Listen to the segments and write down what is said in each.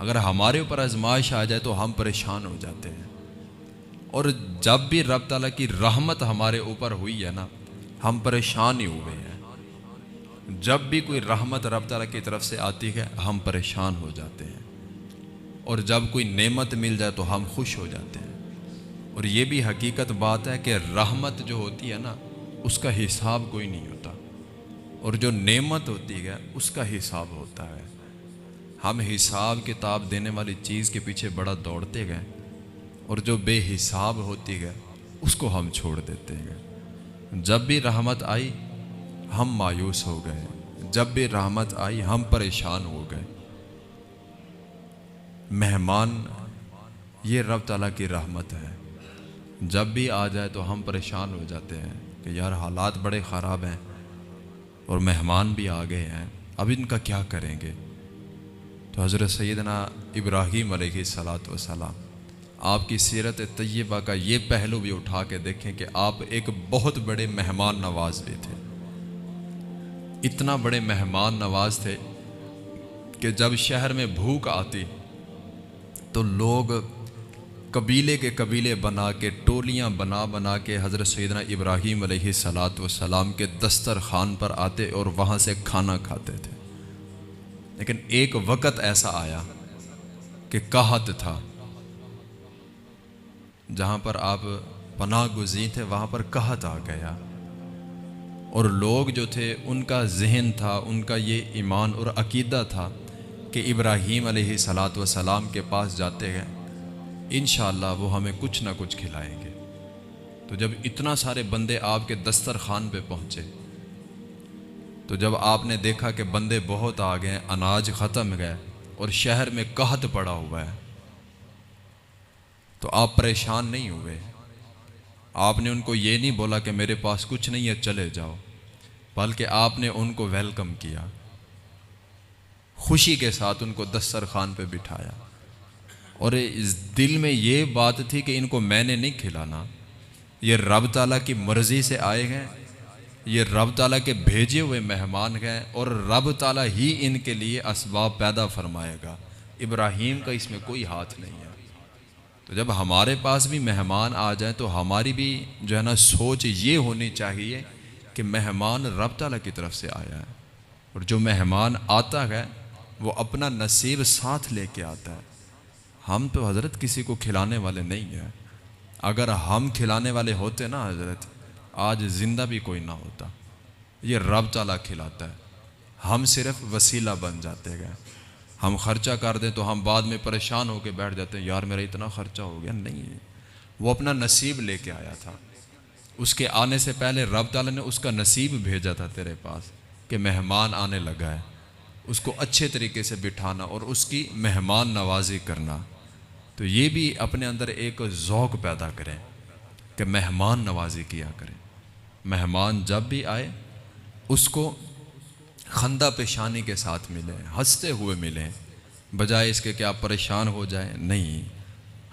अगर हमारे ऊपर आजमाइश आ जाए तो हम परेशान हो जाते हैं। और जब भी रब ताला की रहमत हमारे ऊपर हुई है ना, हम परेशान ही हुए हैं। जब भी कोई रहमत रब ताला की तरफ़ से आती है, हम परेशान हो जाते हैं। और जब कोई नेमत मिल जाए तो हम खुश हो जाते हैं। और ये भी हकीकत बात है कि रहमत जो होती है ना, उसका हिसाब कोई नहीं होता। और जो नेमत होती है, उसका हिसाब होता है। हम हिसाब किताब देने वाली चीज़ के पीछे बड़ा दौड़ते गए और जो बेहिसाब होती गए, उसको हम छोड़ देते हैं जब भी रहमत आई, हम मायूस हो गए। जब भी रहमत आई, हम परेशान हो गए। मेहमान, ये रब तला की रहमत है। जब भी आ जाए तो हम परेशान हो जाते हैं कि यार हालात बड़े ख़राब हैं और मेहमान भी आ गए हैं। अब इनका क्या करेंगे? तो हज़रत सैदना इब्राहीम सलात वसलाम, आपकी सीरत तय्यबा का ये पहलू भी उठा के देखें कि आप एक बहुत बड़े मेहमान नवाज़ भी थे। इतना बड़े मेहमान नवाज़ थे कि जब शहर में भूख आती तो लोग कबीले के कबीले बना के, टोलियाँ बना बना के हज़रत सैदना इब्राहीम सलात वसलाम के दस्तर खान पर आते और वहाँ से खाना खाते थे। लेकिन एक वक़्त ऐसा आया कि कहत था। जहाँ पर आप पनाह गुजी थे, वहाँ पर कहत आ गया। और लोग जो थे, उनका जहन था, उनका ये ईमान और अकीदा था कि इब्राहीम सलात सलाम के पास जाते हैं। इन वो हमें कुछ ना कुछ खिलाएँगे। तो जब इतना सारे बंदे आपके दस्तर खान पे पहुँचे तो जब आपने देखा कि बंदे बहुत आ गए अनाज ख़त्म गए और शहर में कहत पड़ा हुआ है तो आप परेशान नहीं हुए। आपने उनको ये नहीं बोला कि मेरे पास कुछ नहीं है, चले जाओ, बल्कि आपने उनको वेलकम किया। खुशी के साथ उनको दस्तर खान पे बिठाया। और इस दिल में ये बात थी कि इनको मैंने नहीं खिलाना। ये रब ताला की मर्ज़ी से आए हैं ये रब ताला के भेजे हुए मेहमान हैं और रब ताला ही इनके लिए इसबाब पैदा फरमाएगा। इब्राहिम का इसमें कोई हाथ नहीं है। तो जब हमारे पास भी मेहमान आ जाए तो हमारी भी जो है ना, सोच ये होनी चाहिए कि मेहमान रब ताला की तरफ़ से आया है। और जो मेहमान आता है, वो अपना नसीब साथ लेके आता है। हम तो हज़रत किसी को खिलाने वाले नहीं हैं। अगर हम खिलाने वाले होते ना हज़रत आज ज़िंदा भी कोई ना होता। ये रब ताला खिलाता है। हम सिर्फ़ वसीला बन जाते गए हम खर्चा कर दें तो हम बाद में परेशान होकर बैठ जाते हैं। यार, मेरा इतना खर्चा हो गया। नहीं वो अपना नसीब लेके आया था। उसके आने से पहले रब ताला ने उसका नसीब भेजा था तेरे पास कि मेहमान आने लगा है। उसको अच्छे तरीके से बिठाना और उसकी मेहमान नवाजी करना। तो ये भी अपने अंदर एक ज़ौक पैदा करें कि मेहमान नवाजी किया करें। मेहमान जब भी आए, उसको खंदा पेशानी के साथ मिलें, हँसते हुए मिलें। बजाय इसके कि आप परेशान हो जाएँ, नहीं।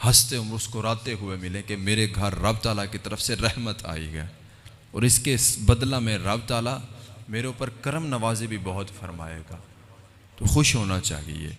हँसते मुस्कुराते हुए मिलें कि मेरे घर रब ताला की तरफ़ से रहमत आई है। और इसके बदला में रब ताला मेरे ऊपर करम नवाजी भी बहुत फरमाएगा। तो खुश होना चाहिए।